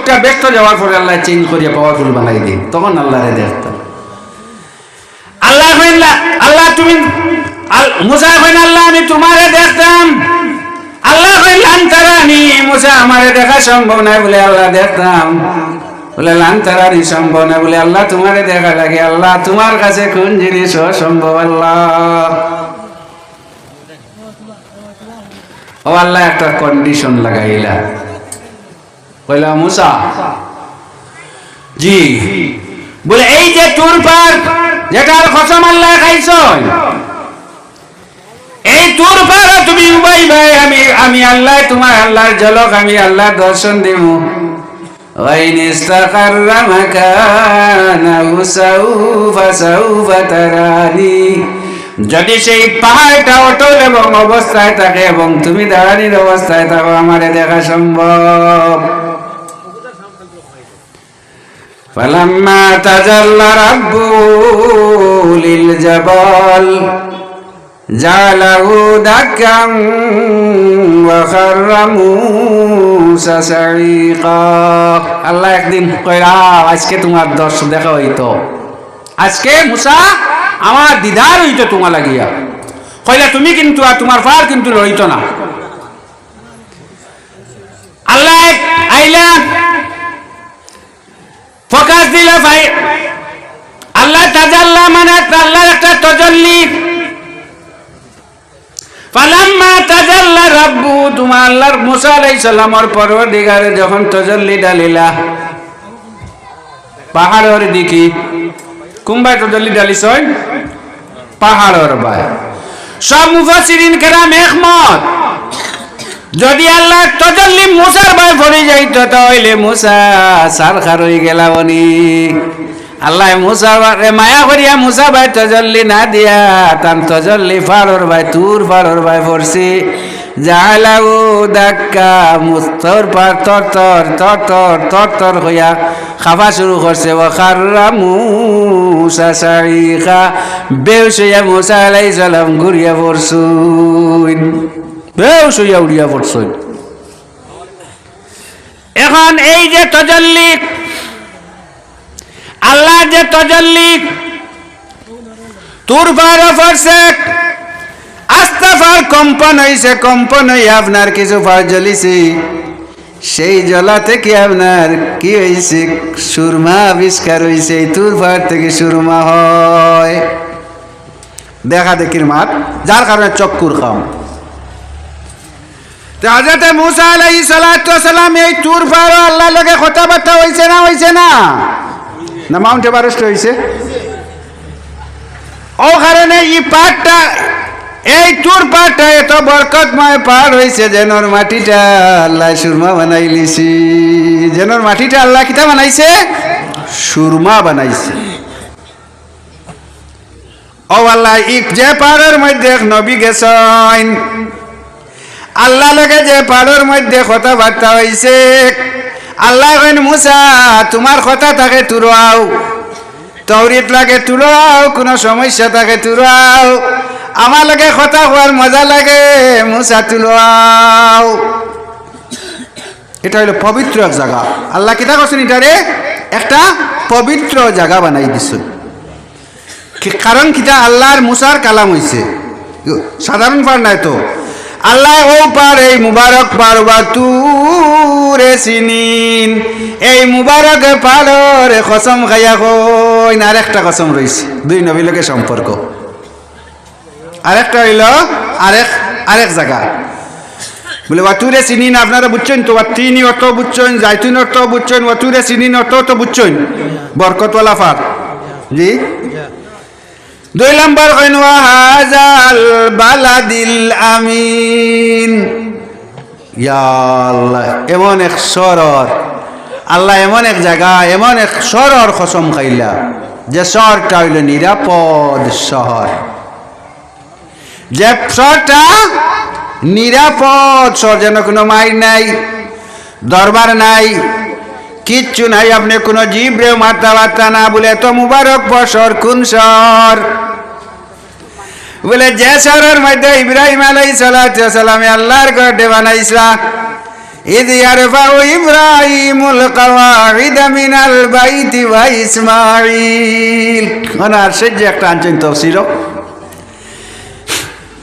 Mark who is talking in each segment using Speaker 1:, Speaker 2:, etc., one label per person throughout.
Speaker 1: লোকটা ব্যস্ত যাওয়ার পরে আল্লাহ চেঞ্জ করিয়া পাওয়ারফুল বানাই দিন। তখন আল্লাহরে দেখতাম আল্লাহ আল্লাহ তুমি মুসা কইন, আল্লাহ আমি তোমারে দেখতাম। আল্লাহ তারানি মুসা আমারে দেখা সম্ভব নাই বলে আল্লাহ দেখতাম। বলে, লান্তারানি, সম্ভব বলে আল্লাহ তোমারে দেখা লাগে। আল্লাহ তোমার কাছে কোন জিনিস অসম্ভব আল্লাহ। ও আল্লাহ, একটা কন্ডিশন লাগাইলা। কইলা মুসা জি বলে এই যে টুর পার্ক যেটার কসম আল্লাহ খাইছ এই টুর পার্ক তুমি উবাই ভাই আমি আমি আল্লাহ তোমার আল্লাহর জলক আমি আল্লাহ দর্শন দিব وإن استقر مكانه سوف سوف تراني যদি সেই পাহাড়টা অটল এবং অবস্থায় থাকে এবং তুমি দাঁড়ানির অবস্থায় থাকো আমারে দেখা সম্ভব فلما تجلى ربه للجبال جعله دكا وخر موسى سعيقا আল্লাহ একদিন কইরা আজকে তোমার দর্শন দেখা হইতো আজকে মুসা আমার দিদার হইতো তোমার লাগিয়া কইলা তুমি কিন্তু আর তোমার ফার কিন্তু রইতো না আল্লাহ আইলা ফোকাস দিলা ভাই। আল্লাহ তাজাল্লা মানে আল্লাহর একটা তজল্লি। ফালাম্মা তাজাল্লা রাব্বু, তোমার আল্লাহর মুসা আলাইহিস সালামর পরওয়ারদিগারে যখন তজল্লি ডালিলা পাহাড়ের দিকে। কুম্বাই তজল্লি ডালিস পাহাড়ের বাই সব মুফাসিরিন কেরাম একমত। যদি আল্লাহ তজল্লি মুসার ভাই পড়ে যাইত, তাহলে মুসা সার খার হয়ে গেলা বনি। আল্লাহ মুসা মায়া করিয়া মুসা ভাই তজল্লি না দিয়া, তান তজল্লি ফাড়র ভাই তুর ফাড়র ভাই পড়ছি জালাউ দাক্কা মুস্তর পার তর তর তর তর তর তর হইয়া খাফা শুরু করছে ও খাররা মুসা সারিখা বেউস হইয়া মুসা আলাইহিস সালাম ঘুরিয়া পড়ছুন বেউস হইয়া উড়িয়া পড়ছুন। এখন এই যে তজল্লি আল্লাহ যে তজল্লি তুর পার পড়ছে আস্তে ফার কম্পন হইছে, কম্পন হইয়া আপনার কিছু ফার জ্বলিছে। সেই জলা থেকে আপনার কি হয়েছে সুরমা আবিষ্কার হয়েছে এই তুর থেকে সুরমা হয়। দেখা দেখির মাত যার কারণে চক্কুর খাম। হজরতে মুসা সালাতু সালাম এই তুর পার আল্লাহ লগে কথাবার্তা হইছে না হইছে না? না, মাউন্ট এভারেস্ট হইছে। ও কারণে এই পাহাড়টা, এই তুর পাহাড়টা এত বরকতময় পাহাড় হয়েছে যেনর মাটিটা আল্লাহ সুরমা বানাইলিছি। যেনর মাটিটা আল্লাহ কিতা বানাইছে? সুরমা বানাইছে। ও আল্লাহ ই যে পাহাড়ের মধ্যে নবী গেছেন আল্লাহ লগে যে পাহাড়ের মধ্যে কথাবার্তা হয়েছে আল্লাহ কেন মুসা, তোমার কথা থাকে তুরাও। তৌরিত লাগে তুরাও, কোনো সমস্যা থাকে তুরাও। আমার লাগে কথা হওয়ার মজা লাগে, মুসা তুলাও এটা হলো পবিত্র জায়গা। আল্লাহ কিতা করছেন এটারে একটা পবিত্র জায়গা বানাই দিছেন কি- কারণ কিতা? আল্লাহর মুসার কালাম হইছে। সাধারণ পার নাই তো। আল্লাহ ও পার এই মুবারক পার বা তুরে সিনিন এই মুবারক পাড়র কসম খাইয়া কইন আর একটা কসম রইছে, দুই নবীলকে সম্পর্ক। আরেকটা হইল, আরেক আরেক জায়গা। বলে, ওয়াতুরে সিনিন আপনারা বুঝছেন তো তিনি অর্থ বুঝছেন, জাইতুন অর্থ বুঝছেন, ওয়াতুরে সিনিন অর্থ তো বুঝছেন। বরকতওয়ালা ফার জি? দুই নম্বর হাজাল বালাদিল আমিন। এমন এক শহর আল্লাহ এমন এক জায়গা, এমন এক শহর খসম খাইলা, যে শহরটা হইল নিরাপদ শহর। যে শহরটা নিরাপদ শহর, যেন কোনো মাইর নাই, দরবার নাই কিচ্ছু নাই আপনি কোনো জীব রে মারতে পারতা না বলে তো মুবারক বসর কোন শহর বলে যে শহরের মধ্যে ইব্রাহিম আলাই সালামে আল্লাহর গড়ে বানাইছা إذ يرفع إبراهيم القواعد من البيت وإسماعيل أنا أرشد একটা আনছেন তফসির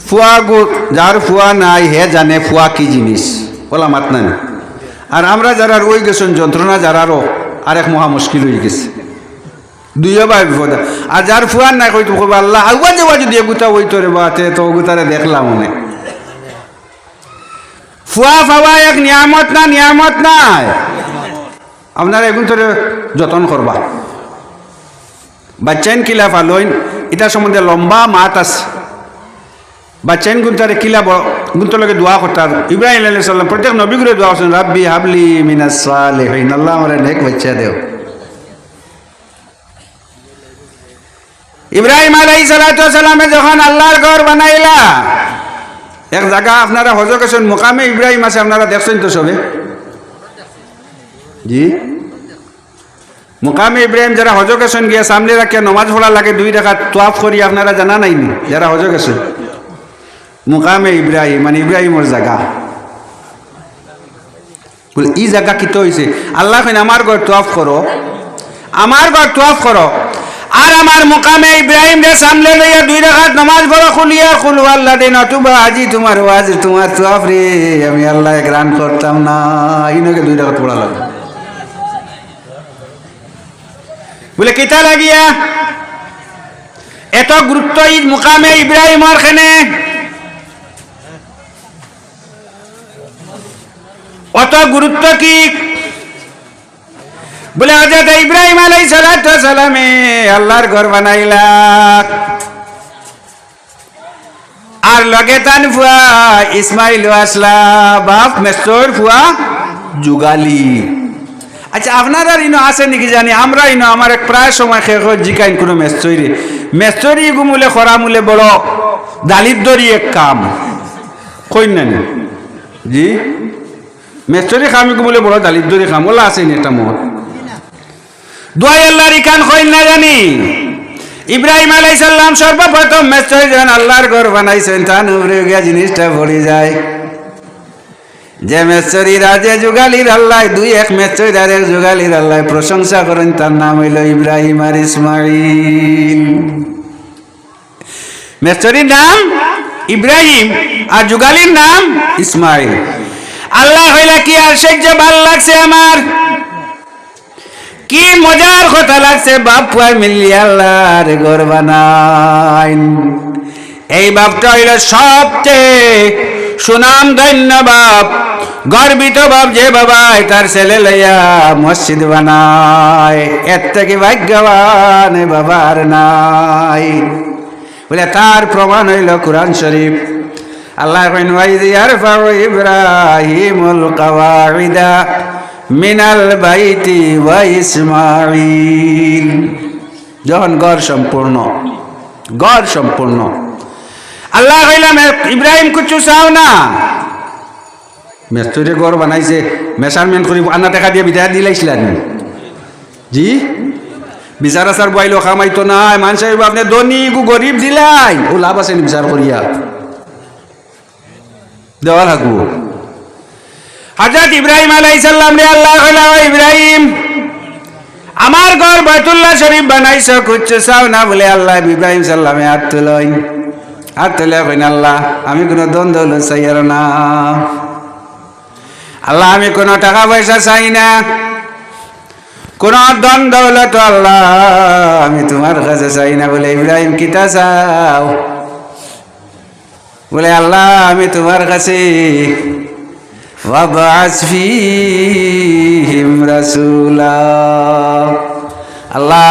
Speaker 1: ফুয়া গো যার ফুয়া নাই হে জানে ফুয়া কি জিনিস বলা মাত নাই আর আমরা যারা রয়ে গেছেন, যন্ত্রণা যারারও আরেক মহা মুশকিল হয়ে গেছে। দুইও বা বিপদ। আর যার ফুয়ার নাই, কইতো কইবা, আল্লাহ আগুয়া দেওয়া যদি এগুতা ওই তোরে বাতে তো ওগুতারে দেখলাম অনেক ফুয়া ফাওয়া এক নিয়ামত না, নিয়ামত নাই। আপনারা এগুন তোরে যতন করবা। বাচ্চাইন কিলা ফালইন এটা সম্বন্ধে লম্বা মাত আছে। বাচ্চাইন গুনতারে কিলা গুনতর লগে দোয়া করতার ইব্রাহিম আলাইহিস সালাম, প্রত্যেক নবী করে দোয়া করছেন, রাব্বি হাবলি মিনাস সালিহিন। আল্লাহ আমারে নেক বাচ্চা দেও। ইব্রাহিম আলাইহিস সালামে যখন আল্লাহর ঘর বানাইলা, এক জায়গা আপনারা হজ গেছেন মোকামে ইব্রাহিম আছে, আপনারা দেখছেন তো সবে? জি? মোকামে ইব্রাহিম যারা হজ গেছেন গিয়ে সামনে রাখিয়া নমাজ পড়া লাগে দুই টাকা তোয়াফ করি আপনারা জানা নাইনি, যারা হজ গেছেন মোকামে ইব্রাহিম মানে ইব্রাহিমর জায়গা বলে ই জায়গা কিত হয়েছে আল্লাহ কেন আমার ঘর তোয়াফ করো আমার ঘর তোয়াফ করো আর আমার মোকামে ইব্রাহিম রে সামনে লইয়া দুই রাখাত নমাজ পড়ো খুলিয়া খুলু আল্লাহ দে নতুবা আজি তোমার ওয়াজ তোমার তোয়াফ রে আমি আল্লাহ গ্রান করতাম না ইনকে দুই রাখাত পড়া লাগে বলে কিতা লাগিয়া এত গুরুত্ব ঈদ মুকামে ইব্রাহিমর খেনে অত গুরুত্ব কি? বলে হজরত ইব্রাহিম আলাই সালামে আল্লাহর ঘর বানাইলা। আর লগে তান ফুয়া ইসমাইল আসলা, বাপ মেস্তর ফুয়া যুগালি। আচ্ছা আপনারা ইনো আছে নাকি জানি? আমরা ইনো আমার এক প্রায় সময় শেষ জিকাইন কোনো মেস্তরি মেস্তরি গুমুলে খরা মূলে বড় দালিদ্রি এক কাম। কই না? জি? মেস্তরি খামি গুমুলে বড় দালিদ্রি খাম, ওলা আছে নি একটা মত দোয়াই আল্লাহর ইখান কই না জানি। ইব্রাহিম আলাইহিস সালাম সর্বপ্রথম মেস্তরি যখন আল্লাহর ঘর বানাইছেন তান উপরে গিয়া জিনিসটা পড়ে যায়। যে মেশ্বরী রাজে যুগালির আল্লাহ, দুই এক মেশ্বর এক যুগালির আল্লাহ, প্রশংসা করেন, তার নাম হইল ইব্রাহিম আর ইসমাইল মেশ্বরীর নাম ইব্রাহিম আর যুগালির নাম ইসমাইল আল্লাহ হইলা কি আশ্চর্য ভালো লাগছে আমার? কি মজার কথা লাগছে, বাপ পুয়ার মিলি আল্লাহর গর বানাইন এই বাপটা হইল সবচেয়ে সুনাম ধন্য বাপ, গর্বিত বাপ যে বাবা তার ছেলে লইয়া মসজিদ বানায়। এর থেকে ভাগ্যবান বাবার নাই। বলে তার প্রমাণ হইল কোরআন শরীফ। আল্লাহ কইন ওয়াইদি ইয়ারফাউ ইব্রাহিমুল কাওয়াইদা মিনাল বাইতি ইসমাঈল। যখন গড় সম্পূর্ণ গড় সম্পূর্ণ। আল্লাহ কইলাম ইব্রাহিম কুচু চাও না? মেস্তরে ঘর বানাইছে মেজারমেন্ট করি আনা টাকা দিয়ে বিদায় দিলাইছিলেন জি? বিচার আচার বইলো খামাইতো নাই, মানুষ আপনি ধনী গরিব দিলাই। ও লাভ আছে নি বিচার করিয়া। দেওয়া লাগবো হজরত ইব্রাহিম আলাইসাল্লাম রে আল্লাহ ইব্রাহিম, আমার ঘর বাইতুল্লাহ শরীফ বানাইছ, খুঁজছ, চাও না? বলে আল্লাহ ইব্রাহিম সাল্লামে হাত তুলই। হাত তুলে কইন, আল্লাহ, আমি কোনো দ্বন্দ্ব হলো চাইয়ার না। আল্লাহ, আমি কোনো টাকা পয়সা চাই না। কোন দ্বন্দ্ব হলো তো আল্লাহ, আমি তোমার কাছে চাই না। বলে, ইব্রাহিম, কিতা চাও? বলে আল্লাহ আমি তোমার কাছে আল্লাহ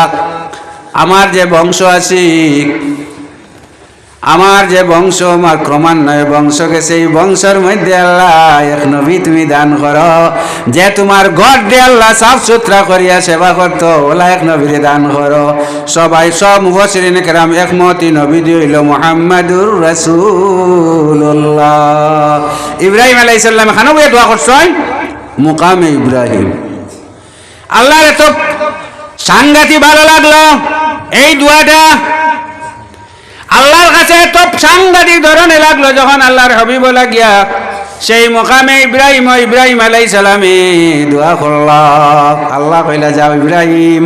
Speaker 1: আমার যে বংশ আছে আমার যে বংশ, আমার ক্রমান্বয়ে বংশকে সেই বংশের মধ্যে আল্লাহ, এক নবী তুমি দান করো। যে তোমার ঘর দিয়ে আল্লাহ সাফ সুতরা করিয়া সেবা করতো, ওলা এক নবীরে দান করো। সবাই সব মুফসিরিন কেরাম একমতি নবী হইল মোহাম্মদুর রাসূলুল্লাহ। ইব্রাহিম আলাইহিস সালাম এখানে বইয়া দোয়া করছেন মুকামে ইব্রাহিম। আল্লাহর এত সাংঘাতি ভালো লাগল। এই দোয়াটা আল্লাহর কাছে তো সাংঘাতিক ধরনের লাগল যখন আল্লাহর হবিব লাগিয়া সেই মোকামে ইব্রাহিম ইব্রাহিম আলাই সালামে দোয়া করল। আল্লাহ কইলা, যাও ইব্রাহিম,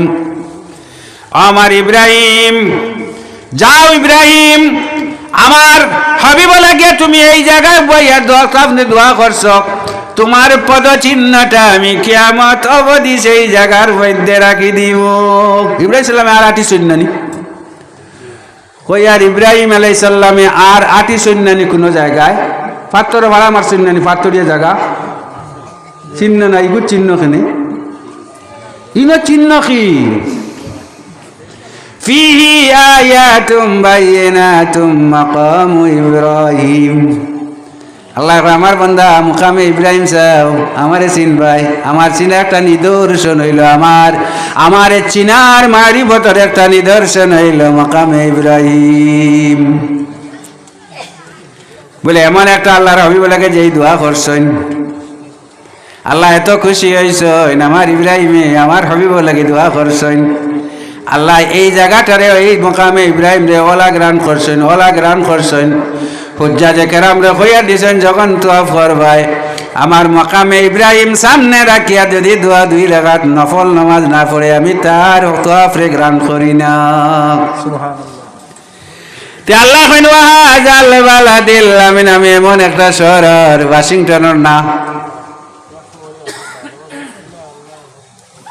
Speaker 1: আমার ইব্রাহিম, যাও ইব্রাহিম, আমার হবিব লাগে তুমি এই জায়গায় বইয়া দোয়া আপনি দোয়া করছ। তোমার পদচিহ্নটা আমি কিয়ামত অবধি সেই জায়গার মধ্যে রাখি দিব। ইব্রাহিম সাল্লামে আর আটি সৈন্যানি কই আর ইব্রাহিম আলাই সাল্লামে আর আটি সৈন্যানি কোনো জায়গায় পাত্র ভাড়া আমার সৈন্যানি পাত্তরিয়া জায়গা চিহ্ন নাই ইগুর চিহ্ন খানে ইনো চিহ্ন কি فيه آيات بينات مقام إبراهيم আল্লাহ আমার বন্ধা মুকামে ইব্রাহিম সাহ আমারে চিন ভাই, আমার চিনা একটা নিদর্শন হইল আমার আমার চিনার মারি বতর একটা নিদর্শন হইল মকামে ইব্রাহিম। বলে, এমন একটা আল্লাহর হবিবলাকে যেই দোয়া করছেন, আল্লাহ এত খুশি হয়েছেন আমার ইব্রাহিমে, আমার হবিব লাগে দোয়া করছেন। আল্লাহ এই জায়গাটারে এই মকামে ইব্রাহিম রে ওলা গ্রান করছেন, ওলা গ্রান করছেন। হুজ্জা যে কেরাম রে হইয়া দিছেন যখন তোয়াফ করবাই আমার মকামে ইব্রাহিম সামনে রাখিয়া যদি দোয়া দুই লাগাত নফল নামাজ না পড়ে আমি তার তোয়াফ রে গ্রান করি না। আল্লাহ আমিন আমি এমন একটা শহর ওয়াশিংটনের না।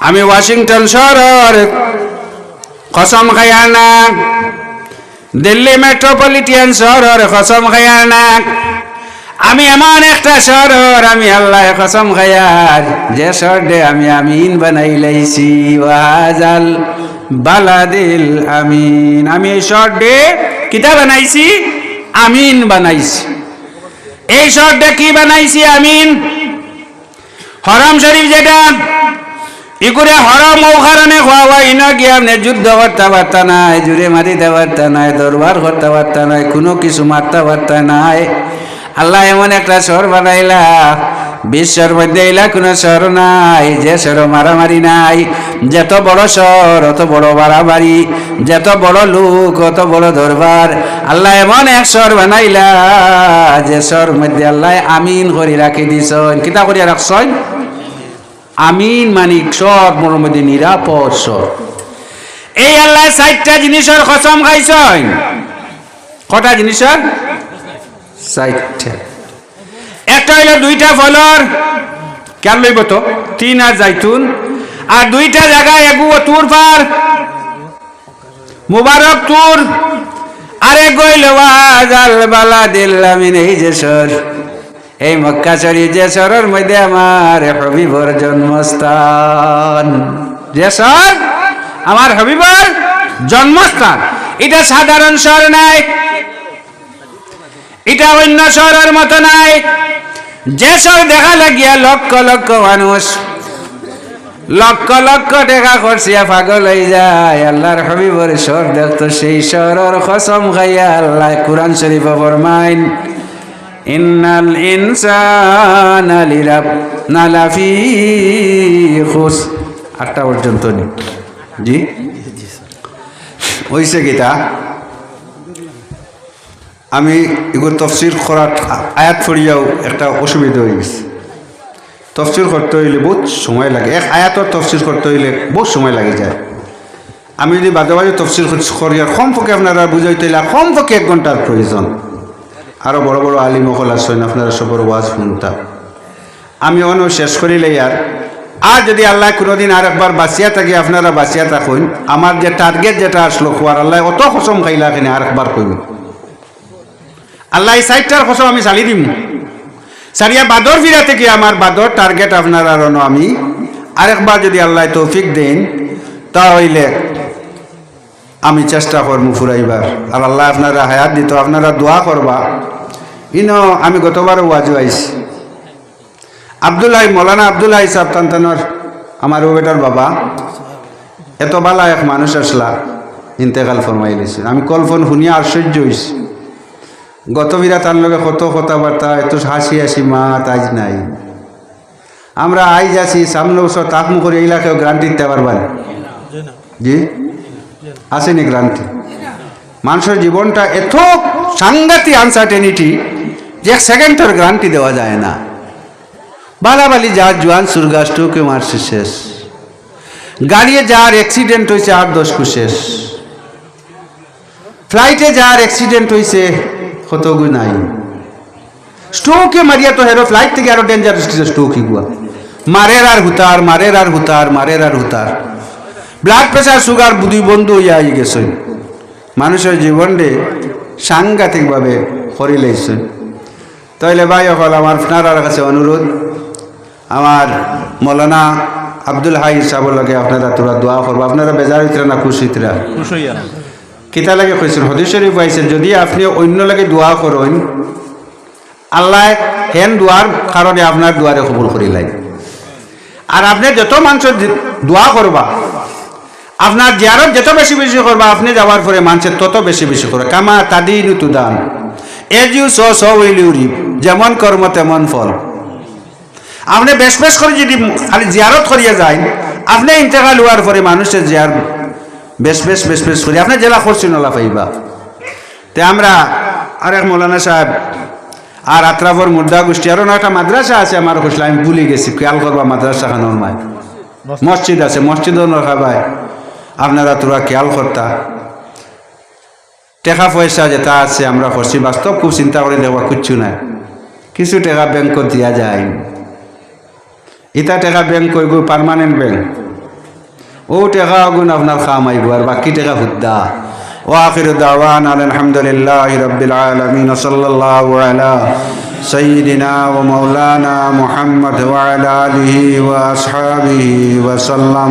Speaker 1: আমি ওয়াশিংটন শহর কসম খাইয়া না। দিল্লি মেট্রোপলিটিয়ান শহর কসম খাইয়া না আমি এমন একটা শহর, আমি আল্লাহ কসম খাইয়ার যে শহরে আমি আমিন বানাই লাইছি, ওয়াজাল বালাদিল আমিন। আমি এই শহরে কিতা বানাইছি? আমিন বানাইছি। এই শহরটা কি বানাইছি? আমিন। হরম শরীফ যেটা ইকুরে হরম ও কারণে খোয়া ইন গিয়ে আপনি যুদ্ধ করতে পারতা নাই, জুড়ে মারিতে পারতা নাই, দরবার করতে পারতা নাই, কোনো কিছু মারতে পারতা নাই। আল্লাহ এমন একটা শহর বানাইলা, বিশ্বর মধ্যে এলা কোনো শহর নাই, যে শহর মারামারি নাই। যত বড় শহর অত বড় বাড়াবাড়ি, যত বড় লোক, অত বড় দরবার। আল্লাহ এমন এক শহর বানাইলা, যে শহর মধ্যে আল্লাহ আমিন করে রাখি দিছ কিতা করিয়া রাখছয় আমিন মানিক, সব মোর মধ্যে নিরাপদ সব। এই আল্লাহ চারটা জিনিসের কসম খাইছেন। কটা জিনিসের? চারটা। একটা হইল দুইটা ফলর। কেন লইব তো? তিন আর যাইতুন আর দুইটা জায়গায় এগু তুর পার। মুবারক তুর। আরে গইল ওয়াজাল বালা দিল্লামিন এই যে সর। এই মক্কা শরীফ যে সরের মধ্যে আমার হবিবর জন্মস্থান। যে সর আমার হবিবর জন্মস্থান। এটা সাধারণ শহর নাই। এটা অন্য শহরের মতো নাই। যে শহর দেখা লাগিয়া লক্ষ লক্ষ মানুষ, লক্ষ লক্ষ টাকা খরচিয়া পাগল হয়ে যায়। আল্লাহর হবিবর শহর দেখতো সেই শহরের কসম খাইয়া আল্লাহ কোরআন শরীফ ফরমাইন ইন্নাল ইনসান লিরাব নালাফি খুস। আটটা পর্যন্ত নি। জি? হইছে গীতা আমি এগুলো তফসির করার আয়াত ফরিয়াও একটা অসুবিধা হয়ে গেছে। তফসির করতে হইলে বহুত সময় লাগে। এক আয়াতর তফসির করতে হইলে বহুত সময় লাগে যায়। আমি যদি বাজে বাজে তফসিল করিয়ার কম পক্ষে আপনারা বুঝাইতে হইলে কম পক্ষে এক ঘণ্টার প্রয়োজন। আরও বড় বড় আলিম মহল আসেন আপনারা সবর ওয়াজ শুনতা আমি অন্য শেষ করিলে আর। আর যদি আল্লাহ কোনোদিন আর একবার বাঁচিয়া থাকি, আপনারা বাঁচিয়া থাকুন। আমার যে টার্গেট যেটা আসলো খোয়ার আল্লাহ অত কসম খাইলা এখানে আর একবার কইব। আল্লাহ এই সাইডটার আমি চালি দিম। সারিয়া বাদর ফিরা থেকে আমার বাদর টার্গেট আপনার আর আমি আরেকবার যদি আল্লাহ তৌফিক দেন, তাহলে আমি চেষ্টা করব ফুরাইবার। আর আল্লাহ আপনারা হায়াত দিত, আপনারা দোয়া করবা। ইনো, আমি গতবারও ওয়াজু আইছি আবদুল্লাহ, মৌলানা আবদুল্লাহ সাহ তান্তানোর, আমার ও বাবা, এত বালা এক মানুষ আসলা, ইন্তেকাল ফরমাই দিয়েছে আমি কল্পন শুনিয়া আশ্চর্য হয়েছি গত বিরা তার লগে কত কথাবার্তা, এত হাসি হাসি মাত আজ নাই। আমরা আইজ আছি, সামনে বছর তাক মুখর এইলাকেও গ্রান্টি দিতে পারবেন জি? আসেনি গ্রান্টি মানুষের জীবনটা এত সাংঘাতিক আনসার্টেনিটি
Speaker 2: যে এক সেকেন্ডের গ্যারান্টি দেওয়া যায় না। বালাবালি যার জোয়ান সুরগাছটুকে মারছে শেষ। গাড়িয়ে যার অ্যাক্সিডেন্ট হয়েছে আট দশ শেষ। ফ্লাইটে যার অ্যাক্সিডেন্ট হয়েছে কতগু নাই। স্ট্রোকে মারিয়া তো হেরো ফ্লাইট থেকে আরও ডেঞ্জারাস কিছু স্ট্রোক মারের আর হুতার, মারের আর হুতার, মারের আর হুতার। ব্লাড প্রেশার সুগার দুই বন্ধু হইয়া আই গেছে। মানুষের জীবনে সাংঘাতিকভাবে করে লেগছে তাইলে ভাই অকল আমার আপনার কাছে অনুরোধ আমার মৌলানা আব্দুল হাই সাহেবের লগে আপনারা তোরা দোয়া করব। আপনারা বেজার হইতরা না খুশ হইতরা? কিতা লাগে কইছেন হদিস শরীফ পাইছেন যদি আপনি অন্য লাগে দোয়া করেন আল্লাহ হেন দোয়ার কারণে আপনার দুয়ারে কবুল করিলাই। আর আপনি যত মানুষের দোয়া করবা আপনার জিয়ারত যত বেশি বেশি করবা, আপনি যাওয়ার পরে মানুষের তত বেশি বেশি করে কামা তাদি তাদিন তুদান। As you sow will you reap যেমন কর্ম, তেমন ফল। আপনি বেশ বেশ করে যদি খালি জিয়ারত করিয়া যায় আপনি ইন্তেকাল হওয়ার পরে মানুষের জিয়ার বেশ বেশ বেশ বেশ করি। আপনি জেলা করছেন ওলা পাইবা। তে আমরা আরেক মৌলানা সাহেব আর আত্রাবর মুর্দা গোষ্ঠী আরও একটা মাদ্রাসা আছে আমার কইছিল আমি ভুলে গেছি। খেয়াল করবা মাদ্রাসা খানোর মায়। মসজিদ আছে, মসজিদও নখাবাই আপনারা তোরা খেয়াল করতা টাকা পয়সা যেটা আছে আমরা করছি বাস্তব খুব চিন্তা করে দেখবা কিচ্ছু নাই কিছু টাকা ব্যাংকত দিয়া যায় ইটা টাকা ব্যাংক কইব পার্মানেন্ট ব্যাংক ও টাকা আগুন আপনার খাম আইব আর বাকি টাকা হুদ্দা واخر دعوانا الحمد لله رب العالمين وصلى الله على سيدنا ومولانا محمد وعلى اله واصحابه وسلم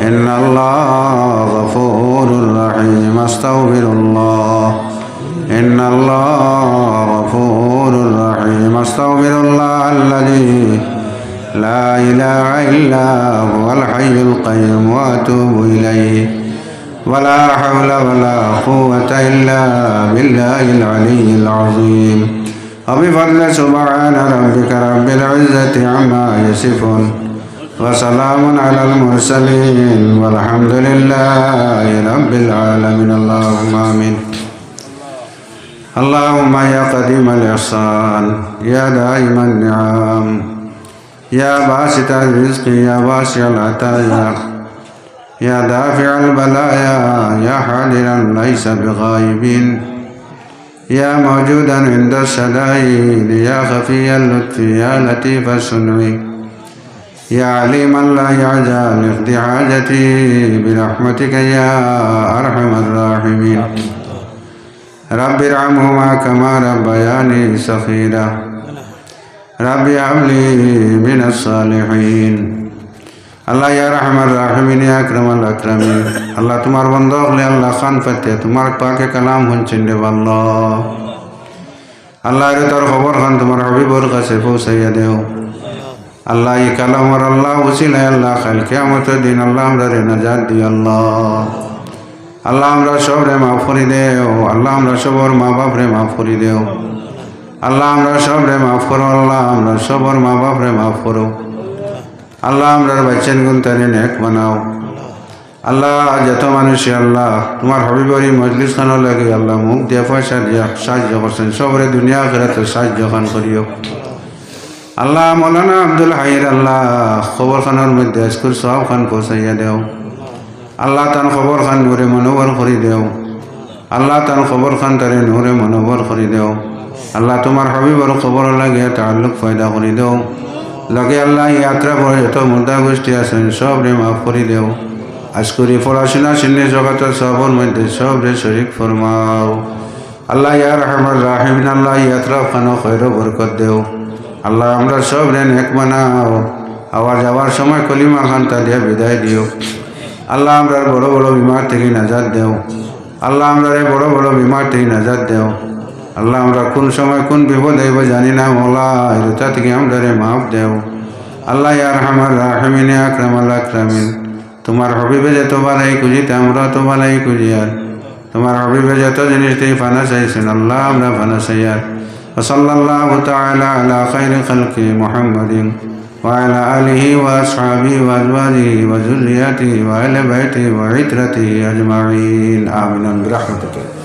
Speaker 2: إن الله غفور رحيم أستغفر الله. إن الله غفور رحيم أستغفر الله الذي لا إله إلا هو الحي القيوم وأتوب إليه. ولا حول ولا قوة إلا بالله العلي العظيم. وبفضل سبحان ربك رب العزة عما يصفون. وسلام على المرسلين والحمد لله رب العالمين. اللهم آمين. اللهم يا قديم الإحسان يا دائم النعم يا باسط الرزق يا واسع العطايا يا دافع البلايا يا حاضرا ليس بغائب يا موجودا عند الشدائد يا خفي اللطف يا لطيف الصنع. يا عليما لا يعجل اقض حاجتي برحمتك يا ارحم الراحمين رب ارحمهما كما ربياني صغيرا رب هب لي من الصالحين আল্লাহ ইয়া রহমান রাহমিন ইয়া আকরামাল আকরামিন আল্লাহ তোমার বন্ধ হলে আল্লাহ খান ফাতে তোমার পাকে কালাম হচ্ছেন রে আল্লাহ আল্লাহ রে তোর খবর খান তোমার হবিবর কাছে পৌঁছাইয়া দেও আল্লাহ এই কালামর আল্লাহ উসিলাই আল্লাহ খাল কেমতের দিন আল্লাহ আমরা রে নাজাদ দি আল্লাহ। আল্লাহ আমরা সব রে মাফ করি দেও, আল্লাহ আমরা সবর মা বাপ রে মাফ করি দেও। আল্লাহ আমরা সব রে মাফ করো, আল্লাহ আমরা সবর মা বাপ রে মাফ করো। আল্লাহ আমরা বাচ্চান গুণ তারে নেক বানাও। আল্লাহ যত মানুষই আল্লাহ, তোমার হবিবরি মজলিস খানো লাগে আল্লাহ মুখ দিয়া পয়সা দিয়া সাহায্য করছেন, সবরে দুনিয়া ফেরাতে সাহায্য খান করিও। আল্লাহ মৌলানা আব্দুল হাইর আল্লাহ খবর মধ্যে স্কুল সব খান পৌঁছাইয়া দেও। আল্লাহ তার খবর খান নূরে মনোবল করি দেও। আল্লাহ তার খবর খান তারে নূরে মনোবল করি দেও। আল্লাহ তোমার হবিবর খবর লাগে তাল্লুক ফায়দা করি দেও। লগে আল্লাহ ইয়াত্রা করে যত মুদ্রা গোষ্ঠী আছেন সব রে মাফ করে দেও। আজ করি পড়াশোনা চিহ্নে জগত সবর মধ্যে সব রে শরিক ফরমাও। আল্লাহ ইয়ার রহমান রাহিমিন, আল্লাহ ইয়াত্রা খানো খৈর বরকত দেও। আল্লাহ, আমরা সব রে নেক বানাও আবার যাওয়ার সময় কলিমা খান তা দিয়ে বিদায় দিও। আল্লাহ, আমরা বড় বড় বিমার থেকে নাজাদ দেও। আল্লাহ, আমরা রে বড় বড় বিমার থেকে নাজাদ দেও। আল্লাহ, আমরা কোন সময় কোন বিপদ আইব জানি না, মোলা এটা থেকে আমরা মাফ দেও। আল্লাহ ইয়ার হামার রাহমিনে আকরাম আল্লাহ আকরামিন। তোমার হবিবে যত বালাই খুঁজিতে আমরা তো বালাই খুঁজি আর। তোমার হবিবে যত জিনিস দিয়ে ফানা চাইছেন আল্লাহ, আমরা ফানা চাই আর। وصلى الله تعالى على خير خلق محمد وعلى آله وأصحابه وأزواجه وذريته وأهل بيته وعترته أجمعين. آمين. برحمتك.